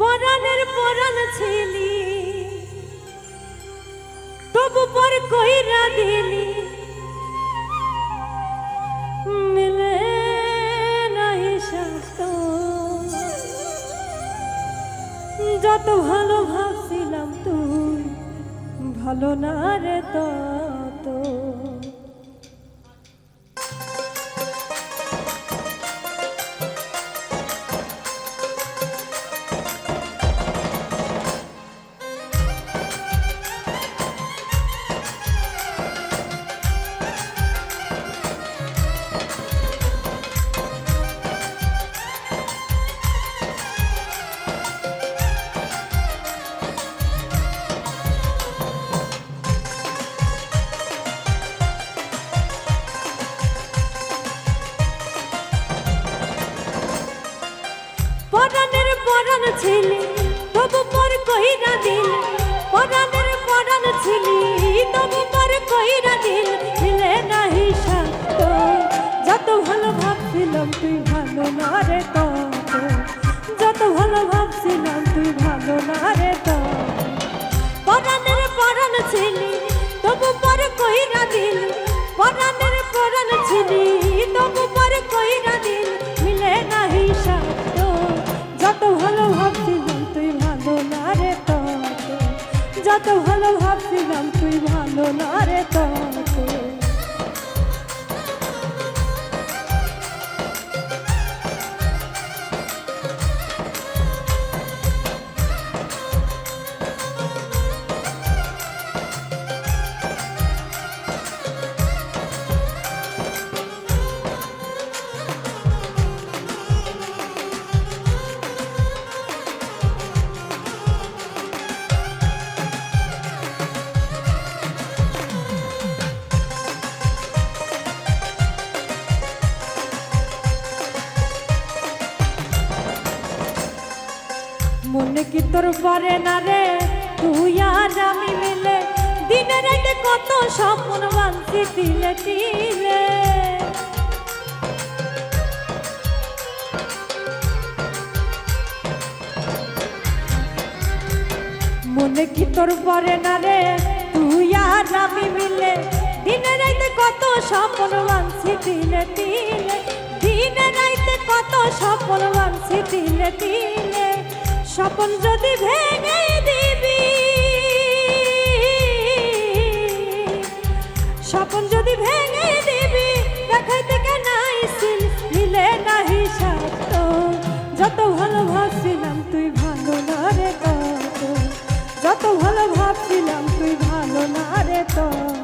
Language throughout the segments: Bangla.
পরাণের পরাণ ছিলি। তবু পর কইরা দিলি, মিলে নাই স্বাস্থ্য। যত ভালো ভাবছিলাম তুই, ভালো না রে তত। ছিলি, তবু পর কইরা দিল, পরাণের পরাণ ছিলি, তবু পর কইরা দিল মিলে নাহি সাথ যত ভালো ভাবছিলাম তুই ভালো না রে তত যত ভালো ভাবছিলাম তুই ভালো না দিল যত ভালো ভাবছিলাম তুই ভালো না রে তত কি তোর পরে না রে, তুই আর আমি মিলে। দিনে রাতে কত স্বপ্ন বানছি তিলে তিলে মনে কি তোর পরে না রে, তুই আর আমি মিলে। দিনে রাতে কত স্বপ্ন বানছি তিলে তিলে দিনে রাতে কত স্বপ্ন বানছি তিলে তিলে স্বপন যদি ভেঙে দিবি, স্বপন যদি ভেঙে দিবি, দেখাইতে কেন আইসিল? মিলে নাহি সত্য যত ভালো ভাবছিলাম তুই ভালো না রে তত। যত ভালো ভাবছিলাম তুই ভালো না রে তত।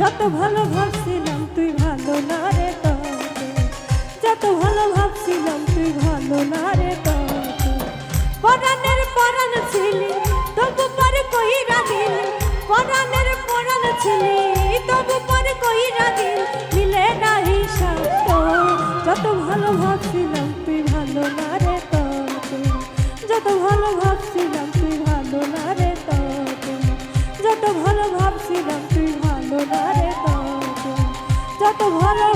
যত ভালো ভাবছিলাম তুই ভালো না রে তত যত ভালো ভাবছিলাম তুই ভালো না রে তত পরাণের পরাণ ছিলি, তবু পরে কইরা দিল। পরাণের পরাণ ছিলি, তবু পরে কইরা দিল। মিলে নাহি সত্য যত ভালো ভাবছিলাম ভালো